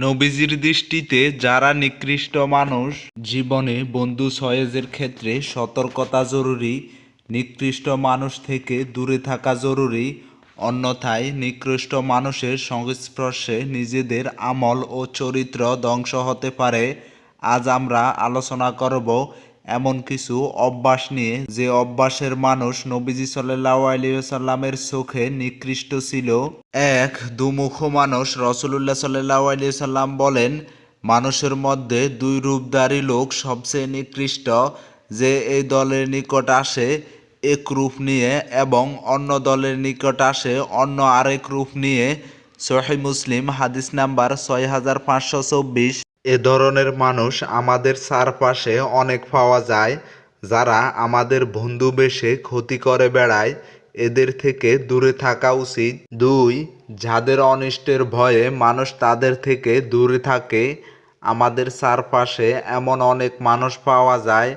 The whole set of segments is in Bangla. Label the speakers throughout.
Speaker 1: নবীজির দৃষ্টিতে যারা নিকৃষ্ট মানুষ, জীবনে বন্ধু সয়েজের ক্ষেত্রে সতর্কতা জরুরি, নিকৃষ্ট মানুষ থেকে দূরে থাকা জরুরি, অন্যথায় নিকৃষ্ট মানুষের সংস্পর্শে নিজেদের আমল ও চরিত্র ধ্বংস হতে পারে। আজ আমরা আলোচনা করব এমন কিছু অভ্যাস নিয়ে যে অভ্যাসের মানুষ নবীজি সাল্লাহ আলিয়াল্লামের চোখে নিকৃষ্ট ছিল। এক, দুমুখ মানুষ রসুল্লাহ সাল্লাহ আলিয়াল্লাম বলেন, মানুষের মধ্যে দুই রূপধারী লোক সবচেয়ে নিকৃষ্ট, যে এই দলের নিকট আসে এক রূপ নিয়ে এবং অন্য দলের নিকট আসে অন্য আরেক রূপ নিয়ে। সহি মুসলিম, হাদিস নাম্বার ছয় হাজার পাঁচশো চব্বিশ। এ ধরনের মানুষ আমাদের চারপাশে অনেক পাওয়া যায়, যারা আমাদের বন্ধু বেশে ক্ষতি করে বেড়ায়। এদের থেকে দূরে থাকা উচিত। দুই, যাদের অনিষ্টের ভয়ে মানুষ তাদের থেকে দূরে থাকে। আমাদের চারপাশে এমন অনেক মানুষ পাওয়া যায়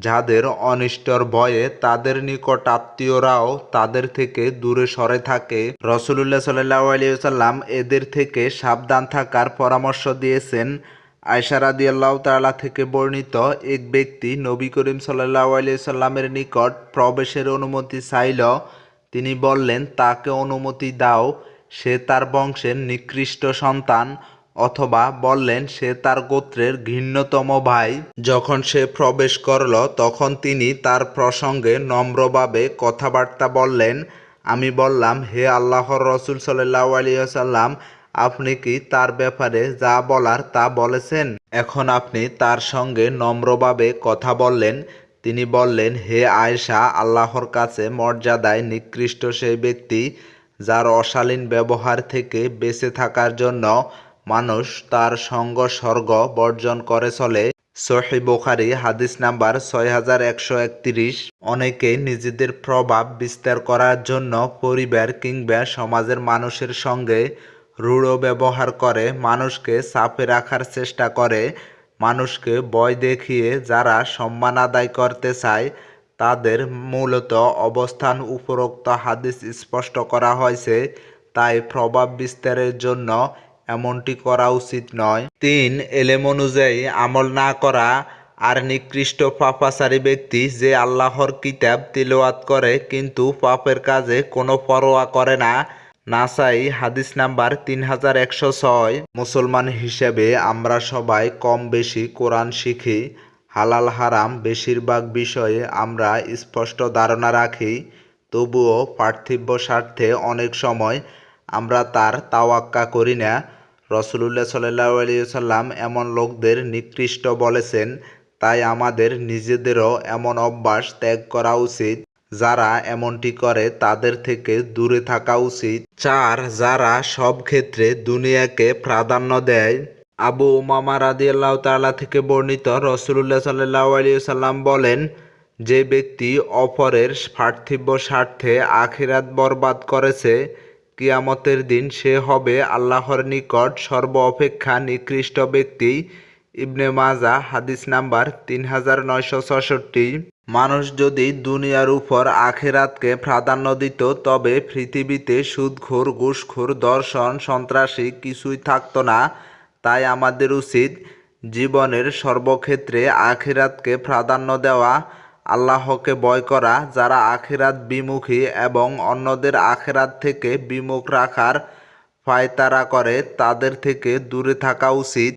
Speaker 1: যাদের অনিষ্টর ভয়ে তাদের নিকট আত্মীয়রাও তাদের থেকে দূরে সরে থাকে। রসুল্লাহ সাল্লাহ আলিয়াল্লাম এদের থেকে সাবধান থাকার পরামর্শ দিয়েছেন। আয়সা রাদিয়াল্লাহ তাআলা থেকে বর্ণিত এক ব্যক্তি নবী করিম সাল্লাহ আলিয়াল্লামের নিকট প্রবেশের অনুমতি চাইল। তিনি বললেন, তাকে অনুমতি দাও। সে তার বংশের নিকৃষ্ট সন্তান। অথবা বললেন, সে তার গোত্রের ঘৃণ্যতম ভাই। যখন সে প্রবেশ করল, তখন তিনি তার প্রসঙ্গে নম্রভাবে কথাবার্তা বললেন, আমি বললাম, হে আল্লাহর রসুল সাল্লাহ আলিয়াল্লাম আপনি কি তার ব্যাপারে যা বলার তা বলেছেন? এখন আপনি তার সঙ্গে নম্রভাবে কথা বললেন। তিনি বললেন, হে আয়েশা, আল্লাহর কাছে মর্যাদায় নিকৃষ্ট সেই ব্যক্তি যার অশালীন ব্যবহার থেকে বেঁচে থাকার জন্য মানুষ তার সঙ্গ স্বর্গ বর্জন করে চলে। সহি বোখারি হাদিস নাম্বার ছয় হাজার একশো একত্রিশ। অনেকে নিজেদের প্রভাব বিস্তার করার জন্য পরিবার কিংবা সমাজের মানুষের সঙ্গে রূঢ় ব্যবহার করে, মানুষকে চাপে রাখার চেষ্টা করে, মানুষকে বয় দেখিয়ে যারা সম্মান আদায় করতে চায়, তাদের মূলত অবস্থান উপরোক্ত হাদিস স্পষ্ট করা হয়েছে। তাই প্রভাব বিস্তারের জন্য এমনটি করা উচিত নয়। তিন, এলেম অনুযায়ী আমল না করা আর নিকৃষ্ট পাপাচারী ব্যক্তি যে আল্লাহর কিতাব তিলওয়াত করে কিন্তু পাপের কাজে কোনো পরোয়া করে না। নাসাই, হাদিস নাম্বার তিন হাজার একশো ছয়। মুসলমান হিসেবে আমরা সবাই কম বেশি কোরআন শিখি, হালাল হারাম বেশিরভাগ বিষয়ে আমরা স্পষ্ট ধারণা রাখি, তবুও পার্থিব স্বার্থে অনেক সময় আমরা তার তাওয়াক্কা করি না। রসুল্লাহ সাল্লাহ সাল্লাম এমন লোকদের নিকৃষ্ট বলেছেন, তাই আমাদের নিজেদেরও এমন অভ্যাস ত্যাগ করা উচিত। যারা এমনটি করে, তাদের থেকে দূরে থাকা উচিত। চার, যারা সব ক্ষেত্রে দুনিয়াকে প্রাধান্য দেয়। আবু উমামা রাদিয়াল্লাহ তাআলা থেকে বর্ণিত রসুল্লাহ সাল্লাহ সাল্লাম বলেন, যে ব্যক্তি অপরের পার্থিব স্বার্থে আখিরাত বরবাদ করেছে কিয়ামতের দিন সে হবে আল্লাহর নিকট সর্ব অপেক্ষা নিকৃষ্ট ব্যক্তি। ইবনে মাজা, হাদিস নাম্বার তিন হাজার নয়শো ছষট্টি। মানুষ যদি দুনিয়ার উপর আখেরাতকে প্রাধান্য দিত, তবে পৃথিবীতে সুদখোর, ঘুষখোর, দর্শন, সন্ত্রাসী কিছুই থাকতো না। তাই আমাদের উচিত জীবনের সর্বক্ষেত্রে আখেরাতকে প্রাধান্য দেওয়া। আল্লাহকে বয় করা, যারা আখিরাত বিমুখী এবং অন্যদের আখেরাত থেকে বিমুখ রাখার ফায়তারা করে, তাদের থেকে দূরে থাকা উচিত।